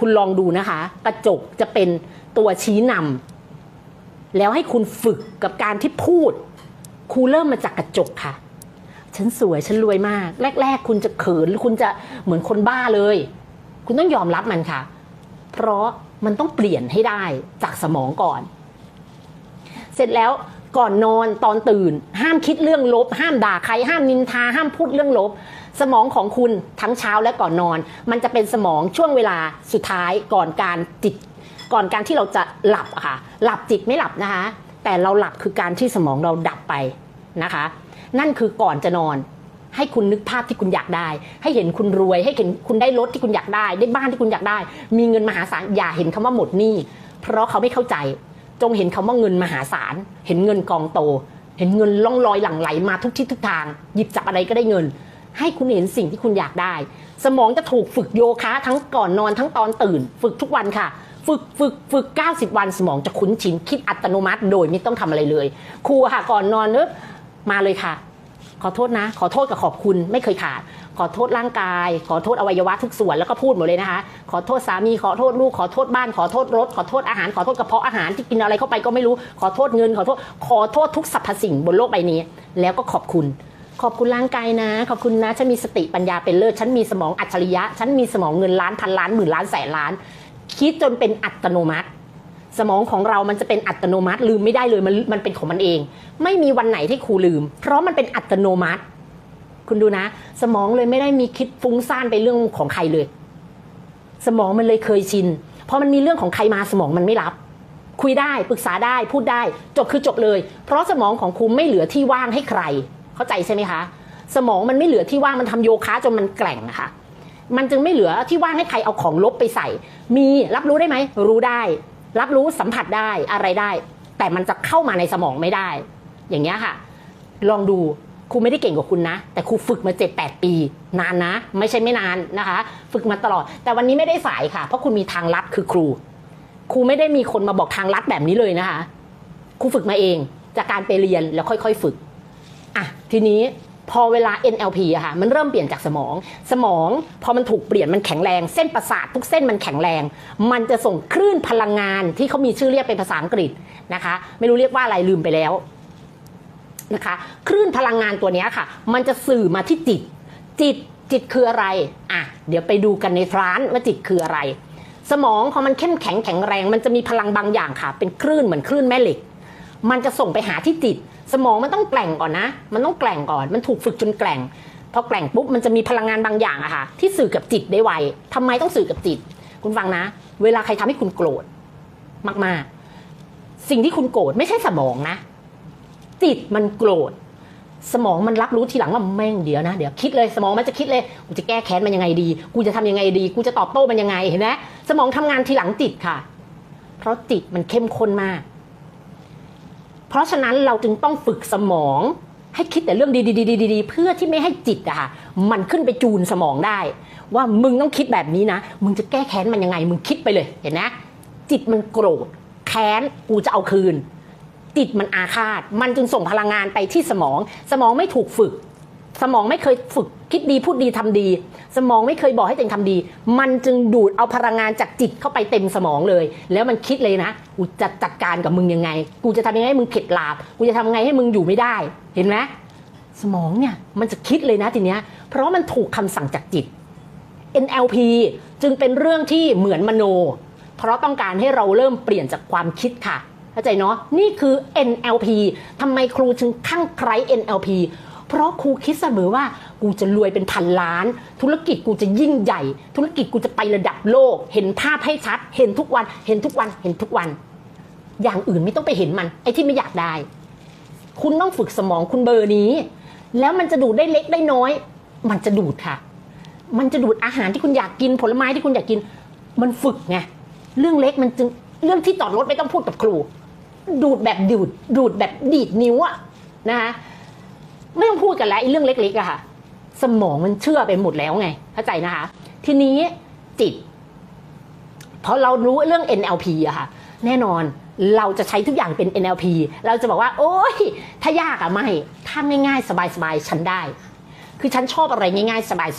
คุณลองดูนะคะ กระจกจะเป็นตัวชี้นำแล้วให้คุณฝึกกับการที่พูดครูเริ่มมาจากกระจกค่ะ ฉันสวยฉันรวยมาก แรก ๆ คุณจะเขินคุณจะเหมือนคนบ้าเลย คุณต้องยอมรับมันค่ะ เพราะมันต้องเปลี่ยนให้ได้จากสมองก่อน เสร็จแล้วก่อนนอนตอนตื่น ห้ามคิดเรื่องลบ ห้ามด่าใคร ห้ามนินทา ห้ามพูดเรื่องลบ สมองของคุณทั้งเช้าและก่อนนอน มันจะเป็นสมองช่วงเวลาสุดท้ายก่อนการจิต ก่อนการที่เราจะหลับอะค่ะ หลับจิตไม่หลับนะคะ แต่เราหลับคือการที่สมองเราดับไปนะคะ นั่นคือก่อนจะนอนให้คุณนึกภาพที่คุณอยากได้ ให้เห็นคุณรวย ให้เห็นคุณได้รถที่คุณอยากได้ ได้บ้านที่คุณอยากได้ มีเงินมหาศาลอย่าเห็นคำว่าหมดหนี้เพราะเขาไม่เข้าใจ จงเห็นคำว่าเงินมหาศาล เห็นเงินกองโต เห็นเงินล่องลอยหลั่งไหลมาทุกทิศทุกทาง หยิบจับอะไรก็ได้เงิน ให้คุณเห็นสิ่งที่คุณอยากได้ สมองจะถูกฝึกโยคะทั้งก่อนนอนทั้งตอนตื่น ฝึกทุกวันค่ะ ฝึกฝึกฝึก 90 วันสมองจะคุ้นชินคิดอัตโนมัติ โดยไม่ต้องทำอะไรเลยครูค่ะก่อนนอนเนอะมาเลยค่ะ ขอโทษนะ ขอโทษกับขอบคุณไม่เคยขาดขอโทษร่างกาย ขอโทษอวัยวะทุกส่วนแล้วก็พูดหมดเลยนะคะ ขอโทษสามีขอโทษลูกขอโทษบ้านขอโทษรถขอโทษอาหารขอโทษกระเพาะอาหารที่กินอะไรเข้าไปก็ไม่รู้ ขอโทษเงิน ขอโทษขอโทษทุกสรรพสิ่งบนโลกใบนี้ แล้วก็ขอบคุณ ขอบคุณร่างกายนะ ขอบคุณนะฉันมีสติปัญญาเป็นเลิศฉันมีสมองอัจฉริยะ ฉันมีสมองเงินล้านพันล้านหมื่นล้านแสนล้าน คิดจนเป็นอัตโนมัติ สมองของเรามันจะเป็นอัตโนมัติ ลืมไม่ได้เลยมันมันเป็นของมันเอง ไม่มีวันไหนที่ครูลืม เพราะมันเป็นอัตโนมัติ คุณดูนะ สมองเลยไม่ได้มีคิดฟุ้งซ่านไปเรื่องของใครเลย สมองมันเลยเคยชินพอมันมีเรื่องของใครมาสมองมันไม่รับคุยได้ปรึกษาได้พูดได้จบคือจบเลย เพราะสมองของคุณไม่เหลือที่ว่างให้ใคร เข้าใจใช่ไหมคะ สมองมันไม่เหลือที่ว่างมันทำโยคะจนมันแกร่งอะคะมันจึงไม่เหลือที่ว่างให้ใครเอาของลบไปใส่ มีรับรู้ได้ไหม รู้ได้ รับรู้สัมผัสได้อะไรได้ แต่มันจะเข้ามาในสมองไม่ได้ อย่างเงี้ยค่ะ ลองดูครูไม่ได้เก่งกว่าคุณนะ แต่ครูฝึกมาเจ็ดแปดปี นานนะ ไม่ใช่ไม่นานนะคะ ฝึกมาตลอด แต่วันนี้ไม่ได้สายค่ะ เพราะคุณมีทางลัดคือครู ครูไม่ได้มีคนมาบอกทางลัดแบบนี้เลยนะคะ ครูฝึกมาเอง จากการไปเรียนแล้วค่อย ๆ ฝึก อะทีนี้พอเวลา NLP อะค่ะมันเริ่มเปลี่ยนจากสมอง สมองพอมันถูกเปลี่ยนมันแข็งแรง เส้นประสาททุกเส้นมันแข็งแรง มันจะส่งคลื่นพลังงานที่เขามีชื่อเรียกเป็นภาษาอังกฤษนะคะ ไม่รู้เรียกว่าอะไรลืมไปแล้วนะคะคลื่นพลังงานตัวนี้ค่ะ มันจะสื่อมาที่จิต จิตจิตคืออะไรอะเดี๋ยวไปดูกันในร้านว่าจิตคืออะไร สมองพองมันเข้มแข็งแข็งแรง มันจะมีพลังบางอย่างค่ะ เป็นคลื่นเหมือนคลื่นแม่เหล็ก มันจะส่งไปหาที่จิต สมองมันต้องแกล่งก่อนนะ มันต้องแกล่งก่อน มันถูกฝึกจนแกล่ง พอแกล่งปุ๊บมันจะมีพลังงานบางอย่างอะค่ะ ที่สื่อกับจิตได้ไวทำไมต้องสื่อกับจิต คุณฟังนะ เวลาใครทำให้คุณโกรธมากๆ สิ่งที่คุณโกรธไม่ใช่สมองนะ จิตมันโกรธ สมองมันรับรู้ทีหลังว่าแม่งเดี๋ยวนะ เดี๋ยวคิดเลยสมองมันจะคิดเลยกูจะแก้แค้นมันยังไงดี กูจะทำยังไงดี กูจะตอบโต้มันยังไงเห็นไหมสมองทำงานทีหลังจิตค่ะ เพราะจิตมันเข้มข้นมาก เพราะฉะนั้นเราจึงต้องฝึกสมองให้คิดแต่เรื่องดีๆๆๆๆเพื่อที่ไม่ให้จิตอะค่ะมันขึ้นไปจูนสมองได้ ว่ามึงต้องคิดแบบนี้นะ มึงจะแก้แค้นมันยังไง มึงคิดไปเลยเห็นไหมจิตมันโกรธแค้นกูจะเอาคืน จิตมันอาฆาต มันจึงส่งพลังงานไปที่สมอง สมองไม่ถูกฝึก สมองไม่เคยฝึกคิดดีพูดดีทำดี สมองไม่เคยบอกให้ตัวเองทำดี มันจึงดูดเอาพลังงานจากจิตเข้าไปเต็มสมองเลย แล้วมันคิดเลยนะกูจะจัดการกับมึงยังไง กูจะทำยังไงให้มึงเข็ดหลาบกูจะทำยังไงให้มึงอยู่ไม่ได้เห็นไหมสมองเนี่ยมันจะคิดเลยนะทีเนี้ยเพราะมันถูกคำสั่งจากจิต NLP จึงเป็นเรื่องที่เหมือนมโน เพราะต้องการให้เราเริ่มเปลี่ยนจากความคิดค่ะเข้าใจเนาะนี่คือ NLP ทำไมครูจึงข้างใคร NLP เพราะครูคิดเสมอว่ากูจะรวยเป็นพันล้าน ธุรกิจกูจะยิ่งใหญ่ ธุรกิจกูจะไประดับโลก เห็นภาพให้ชัด เห็นทุกวัน เห็นทุกวัน เห็นทุกวัน อย่างอื่นไม่ต้องไปเห็นมัน ไอ้ที่ไม่อยากได้ คุณต้องฝึกสมองคุณเบอร์นี้ แล้วมันจะดูดได้เล็กได้น้อย มันจะดูดค่ะ มันจะดูดอาหารที่คุณอยากกินผลไม้ที่คุณอยากกิน มันฝึกไงเรื่องเล็กมันจึงเรื่องที่จอดรถไม่ต้องพูดกับครู ดูดแบบดูดดูดแบบดีดนิ้วอะนะคะ พูดกันแล้วไอ้เรื่องเล็กๆอะค่ะ สมองมันเชื่อไปหมดแล้วไงเข้าใจนะคะ ทีนี้จิตเพราะเรารู้เรื่อง NLP อะค่ะ แน่นอนเราจะใช้ทุกอย่างเป็น NLP เราจะบอกว่า โอ๊ยถ้ายากอะไม่ถ้าง่ายๆ สบายๆ ฉันได้ คือฉันชอบอะไรง่ายๆ สบายๆ